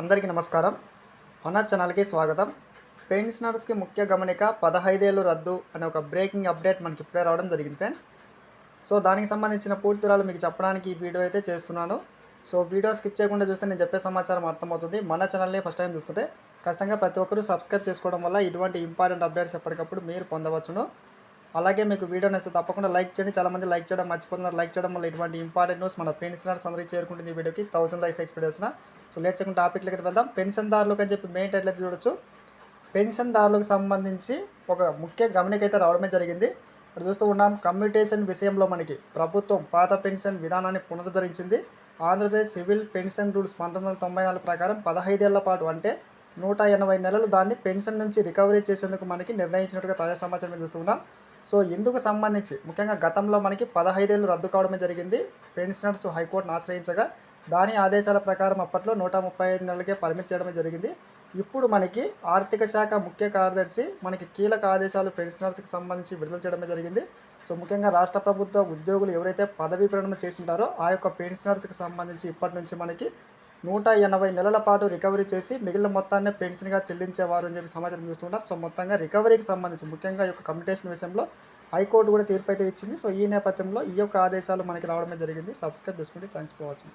అందరికీ నమస్కారం. మన ఛానల్కి స్వాగతం. పెన్షనర్స్కి ముఖ్య గమనిక పదహైదేళ్ళు రద్దు అనే ఒక బ్రేకింగ్ అప్డేట్ మనకి ఇప్పుడే రావడం జరిగింది ఫ్రెండ్స్. సో దానికి సంబంధించిన పూర్తి వివరాలు మీకు చెప్పడానికి ఈ వీడియో అయితే చేస్తున్నాను. సో వీడియో స్కిప్ చేయకుండా చూస్తే నేను చెప్పే సమాచారం అర్థమవుతుంది. మన ఛానల్ని ఫస్ట్ టైం చూస్తుంటే ఖచ్చితంగా ప్రతి ఒక్కరూ సబ్స్క్రైబ్ చేసుకోవడం వల్ల ఇటువంటి ఇంపార్టెంట్ అప్డేట్స్ ఎప్పటికప్పుడు మీరు పొందవచ్చును. అలాగే మీకు వీడియో నచ్చితే తప్పకుండా లైక్ చేయండి. చాలామంది లైక్ చేయడం మర్చిపోతున్నారు. లైక్ చేయడం వల్ల ఇటువంటి ఇంపార్టెంట్ న్యూస్ మన పెన్షనర్స్ అందరికీ చేరుకుంటుంది ఈ వీడియోకి. థౌసండ్ లైక్స్ ఎక్స్పెక్ట్ చేస్తున్నా. సో లేట్ చేయకుండా టాపిక్లకి వెళ్దాం. పెన్షన్దారులకు అని చెప్పి మెయిన్ టైటిల్ చూడొచ్చు. పెన్షన్దారులకు సంబంధించి ఒక ముఖ్య గమనిక అయితే రావడమే జరిగింది. ఇక్కడ చూస్తూ ఉన్నాం కమ్యూటేషన్ విషయంలో మనకి ప్రభుత్వం పాత పెన్షన్ విధానాన్ని పునరుద్ధరించింది. ఆంధ్రప్రదేశ్ సివిల్ పెన్షన్ రూల్స్ పంతొమ్మిది వందల తొంభై నాలుగు ప్రకారం పదహైదేళ్ళ పాటు అంటే నూట ఎనభై నెలలు దాన్ని పెన్షన్ నుంచి రికవరీ చేసేందుకు మనకి నిర్ణయించినట్టుగా తాజా సమాచారం చూస్తున్నాం సో ఇందుకు సంబంధించి ముఖ్యంగా గతంలో మనకి పదహైదేళ్ళు రద్దు కావడమే జరిగింది. పెన్షనర్స్ హైకోర్టును ఆశ్రయించగా దాని ఆదేశాల ప్రకారం అప్పట్లో నూట ముప్పై ఐదు నెలలకే పరిమితి చేయడమే జరిగింది. ఇప్పుడు మనకి ఆర్థిక శాఖ ముఖ్య కార్యదర్శి మనకి కీలక ఆదేశాలు పెన్షనర్స్కి సంబంధించి విడుదల చేయడమే జరిగింది. సో ముఖ్యంగా రాష్ట్ర ప్రభుత్వ ఉద్యోగులు ఎవరైతే పదవీ విరమణ చేసింటారో ఆ యొక్క పెన్షనర్స్కి సంబంధించి ఇప్పటి నుంచి మనకి నూట ఎనభై నెలల పాటు రికవరీ చేసి మిగిలిన మొత్తాన్ని పెన్షన్గా చెల్లించేవారు అని చెప్పి సమాచారం చూస్తుంటారు. సో మొత్తంగా రికవరీకి సంబంధించి ముఖ్యంగా ఈ యొక్క కమ్యూనిటేషన్ విషయంలో హైకోర్టు కూడా తీర్పు అయితే ఇచ్చింది. సో ఈ నేపథ్యంలో ఈ యొక్క ఆదేశాలు మనకి రావడమే జరిగింది. సబ్స్క్రైబ్ చేసుకుంటే థ్యాంక్స్ ఫర్ వాచింగ్.